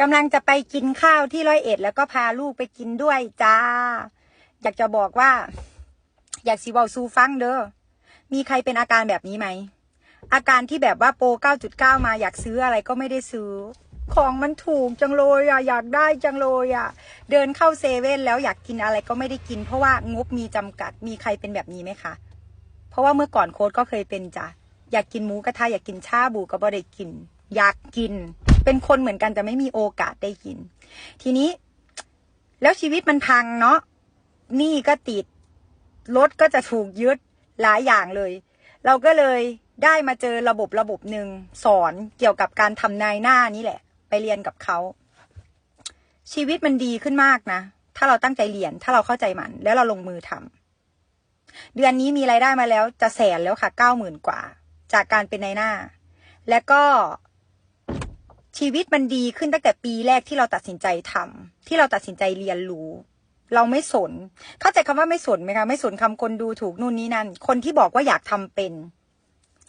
กำลังจะไปกินข้าวที่ร้อยเอ็ด แล้วก็พาลูกไปกินด้วยจ้า อยากจะบอกว่า อยากสิวาซูฟังเด้อมีใครเป็นอาการแบบนี้ไหม อาการที่แบบว่าโปร 9.9 มาอยากซื้ออะไรก็ไม่ได้ซื้อ ของมันถูกจังเลยอะอยากได้จังเลยอะ เดินเข้าเซเว่นแล้วอยากกินอะไรก็ไม่ได้กิน เพราะว่างบมีจำกัดมีใครเป็นแบบนี้ไหมคะ เพราะว่าเมื่อก่อนโค้ดก็เคยเป็นจ้ะอยากกินหมูกระทะอยากกินชาบูก็บ่ได้กิน อยากกิน เป็นคนเหมือนกันแต่ไม่มีโอกาสได้กิน ทีนี้ แล้วชีวิตมันพังเนาะหนี้ก็ติดรถก็จะถูกยึดหลายอย่างเลย เราก็เลยได้มาเจอระบบระบบหนึ่งสอนเกี่ยวกับการทำนายหน้านี่แหละ ไปเรียนกับเขา ชีวิตมันดีขึ้นมากนะ ถ้าเราตั้งใจเรียนถ้าเราเข้าใจมัน แล้วเราลงมือทำเดือนนี้มีรายได้มาแล้วจะแสนแล้วค่ะเก้าหมื่นกว่า จากการเป็นนายหน้า แล้วก็ ชีวิตมันดีขึ้นตั้งแต่ปีแรกที่เราตัดสินใจทำที่เราตัดสินใจเรียนรู้ เราไม่สน เข้าใจคำว่าไม่สนไหมคะ ไม่สนคำคนดูถูกนู่นนี่นั่น คนที่บอกว่าอยากทำเป็น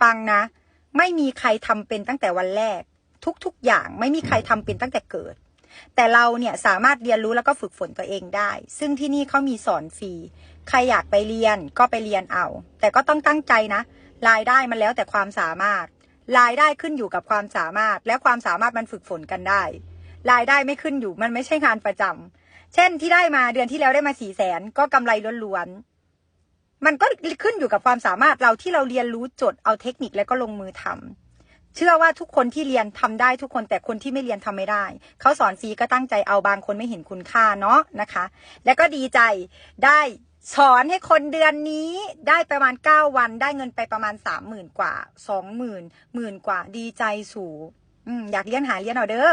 ฟังนะ ไม่มีใครทำเป็นตั้งแต่วันแรก ทุกๆอย่างไม่มีใครทำเป็นตั้งแต่เกิด แต่เราเนี่ยสามารถเรียนรู้แล้วก็ฝึกฝนตัวเองได้ ซึ่งที่นี่เขามีสอนฟรี ใครอยากไปเรียนก็ไปเรียนเอา แต่ก็ต้องตั้งใจนะ รายได้มันแล้วแต่ความสามารถ รายได้ขึ้นอยู่กับความสามารถ และความสามารถมันฝึกฝนกันได้ รายได้ไม่ขึ้นอยู่มันไม่ใช่งานประจำเช่นที่ได้มาเดือนที่แล้วได้มาสี่แสนก็กำไรล้วนๆมันก็ขึ้นอยู่กับความสามารถเราที่เราเรียนรู้จดเอาเทคนิคแล้วก็ลงมือทำเชื่อว่าทุกคนที่เรียนทำได้ทุกคนแต่คนที่ไม่เรียนทำไม่ได้ เขาสอนฟรีก็ตั้งใจเอาบางคนไม่เห็นคุณค่าเนาะนะคะ แล้วก็ดีใจได้ สอนให้คนเดือนนี้ได้ประมาณ 9 วันได้เงินไปประมาณ 3 0,000 กว่า 20,000 หมื่นกว่าดีใจสูอืมอยากเรียนหาเรียนเอาเด้อ